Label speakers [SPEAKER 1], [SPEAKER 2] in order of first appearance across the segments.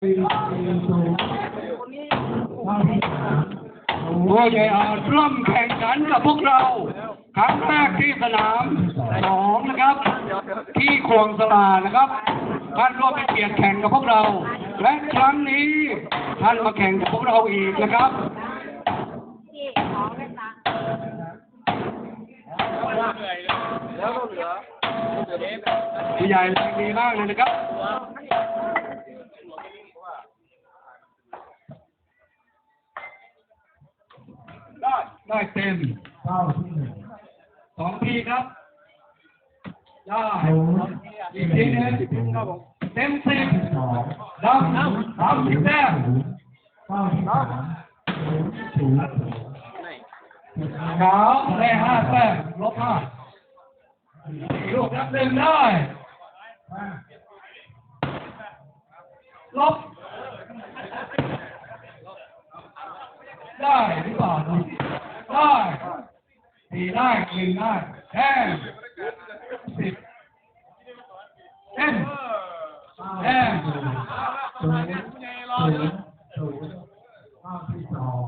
[SPEAKER 1] ผู้ใหญ่อาจร่วมแข่งขันกับพวกเรา ครั้งแรกที่สนามสองนะครับ ที่ควงสลานะครับท่านร่วมเป็นเกียรติแข่งกับพวกเรา และครั้งนี้ท่านมาแข่งกับพวกเราอีกนะครับ
[SPEAKER 2] ที่ของเล่นนะ
[SPEAKER 1] ผู้ใหญ่แรงดีมากเลยนะครับ ได้เต็ม
[SPEAKER 3] เป้าที่หนึ่ง
[SPEAKER 1] สองทีครับ ได้อีกทีนึงเต็มสิบ
[SPEAKER 3] ที่สอง
[SPEAKER 1] ดำดำสิบแต้ม
[SPEAKER 3] เป้าที่สามศูนย์
[SPEAKER 1] ขาวได้ห้าแต้มลบห้าลูกนับหนึ่งได้ลบได้หรือเปล่า สี่ได้หนึ่งได้แต้มสิบเต็ม
[SPEAKER 3] เป้า
[SPEAKER 1] แต้ม
[SPEAKER 3] ศูนย์ศูนย์ศูนย์ศูนย์เป้าที่สอง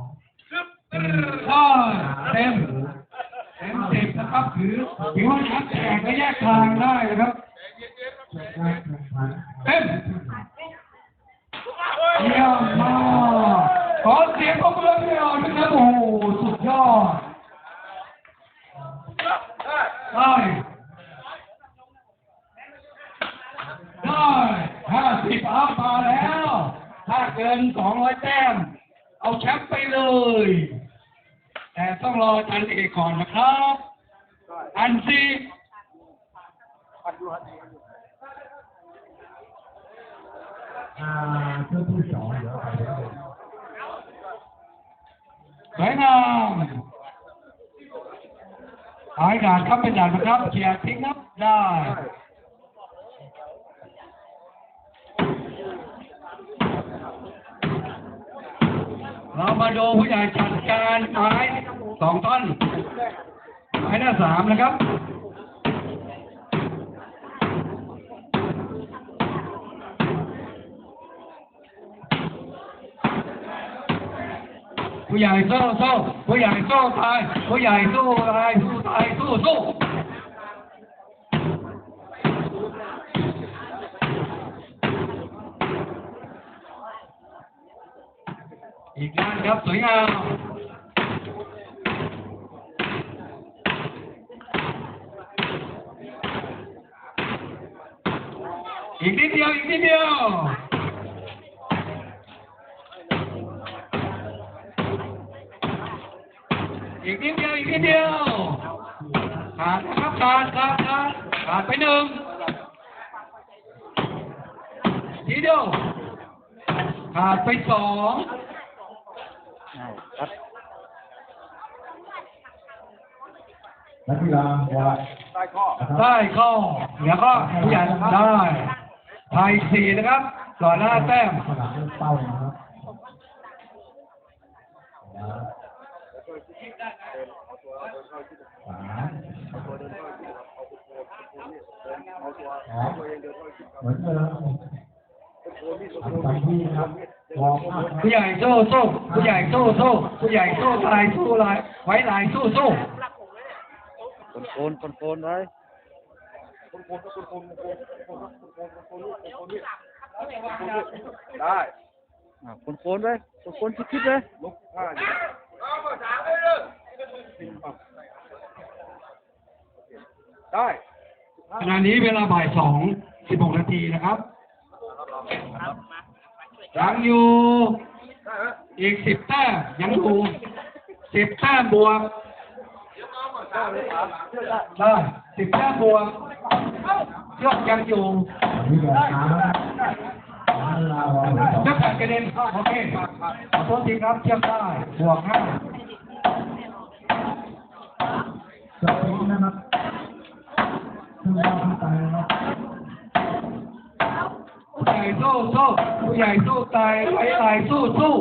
[SPEAKER 1] ได้เต็มเต็มสิบนะครับถือถือว่านักแข่งก็แยกทางได้นะครับ สิบอัพมาแล้ว ถ้าเกินสองร้อยแต้ม เอาแชมป์ไปเลย แต่ต้องรออาจันเอกก่อนนะครับอันซี
[SPEAKER 3] อ่าชุดที่สองเดี๋ยวไปเดี๋ย
[SPEAKER 1] สวยงามหายด่านครับเป็นด่านนะครับเขียร์ทิ้งครับได้ เรามาดูผู้ใหญ่จัดการไม้สองท่อนไม้หน้าสามนะครับผู้ใหญ่โซ่โซ่ผู้ใหญ่โซ่ตายผู้ใหญ่สู้ตายสู้ตายสู้สู้ อีกด้านครับสวยงามอีกนิดเดียวอีกนิดเดียว อีกนิดเดียวอีกนิดเดียวขาดนะครับขาดขาดขาดขาดไปหนึ่งทีเดียวขาดไปสอง
[SPEAKER 3] นักกีฬาว่า
[SPEAKER 1] ได้ข้อเดี๋ยวก็ผู้ใหญ่ได้ไทยสี่นะครับต่อหน้าแต้ม
[SPEAKER 3] สนามเล่นเป้านะครับสามสองเหมือนเดิมสามที่นะครับวอร์มอัพ
[SPEAKER 1] ผู้ใหญ่สู้สู้ผู้ใหญ่สู้สู้ผู้ใหญ่สู้ลายสู้ลายไว้ลายสู้สู้
[SPEAKER 4] คนโคนคนโคนไว้
[SPEAKER 5] ได้
[SPEAKER 4] อ่าคนโคนไว้คนโคนคิดคิดไว้
[SPEAKER 5] ลุกผ้าอยู่ได้
[SPEAKER 1] ขณะนี้เวลาบ่ายสองสิบหกนาทีนะครับยังอยู่
[SPEAKER 5] ได้ไหม
[SPEAKER 1] อีกสิบแต้มยังอยู่สิบแต้มบวก
[SPEAKER 5] ได้ เลยครับเชื่อ
[SPEAKER 1] สิบแต้มบวกยกยังอยู่
[SPEAKER 3] นี่แบบน้ำน้ำลาวา
[SPEAKER 1] เชือกระเด็นโอเคขอโทษทีครับเชือกได้บวกห้า
[SPEAKER 3] สปินนะครับขึ้นมาขึ้นไปนะครับ
[SPEAKER 1] ผู้ใหญ่สู้สู้ผู้ใหญ่สู้ตายไว้ตายสู้สู้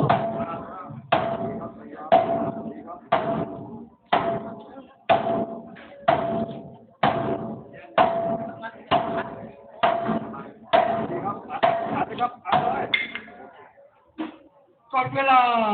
[SPEAKER 1] la